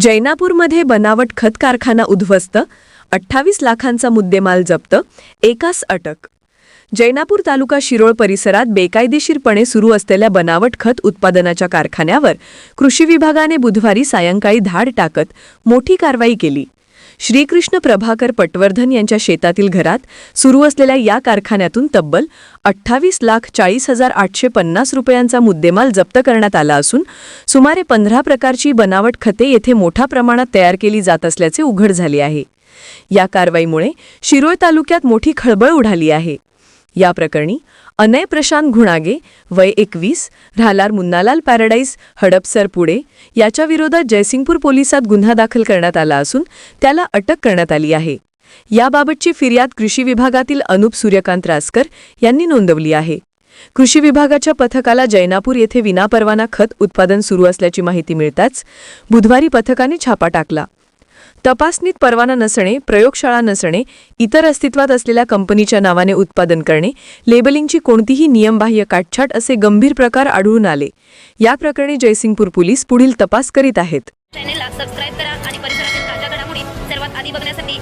जैनापूरमध्ये बनावट खत कारखाना उद्ध्वस्त अठ्ठावीस लाखांचा मुद्देमाल जप्त एकास अटक. जैनापूर तालुका शिरोळ परिसरात बेकायदेशीरपणे सुरू असलेल्या बनावट खत उत्पादनाच्या कारखान्यावर कृषी विभागाने बुधवारी सायंकाळी धाड टाकत मोठी कारवाई केली. श्रीकृष्ण प्रभाकर पटवर्धन यांच्या शेतातील घरात सुरू असलेल्या या कारखान्यातून तब्बल अठ्ठावीस लाख चाळीस हजार आठशे पन्नास रुपयांचा मुद्देमाल जप्त करण्यात आला असून सुमारे पंधरा प्रकारची बनावट खते येथे मोठ्या प्रमाणात तयार केली जात असल्याचे उघड झाले आहे. या कारवाईमुळे शिरोळ तालुक्यात मोठी खळबळ उडाली आहे. या प्रकरणी अनय प्रशांत घुणागे वय एकवीस राहलार मुन्नालाल पॅराडाईज हडपसर पुढे याच्या विरोधात जयसिंगपूर पोलिसात गुन्हा दाखल करण्यात आला असून त्याला अटक करण्यात आली आहे. याबाबतची फिर्याद कृषी विभागातील अनुप सूर्यकांत रासकर यांनी नोंदवली आहे. कृषी विभागाच्या पथकाला जैनापूर येथे विनापरवाना खत उत्पादन सुरू असल्याची माहिती मिळताच बुधवारी पथकाने छापा टाकला. तपासणीत परवाना नसणे प्रयोगशाळा नसणे इतर अस्तित्वात असलेल्या कंपनीच्या नावाने उत्पादन करणे लेबलिंगची कोणतीही नियमबाह्य काटछाट असे गंभीर प्रकार आढळून आले. या प्रकरणी जयसिंगपूर पोलीस पुढील तपास करीत आहेत. चॅनेलला सबस्क्राईब करा आणि परिसरातील ताज्या घडामोडी सर्वात आधी बघण्यासाठी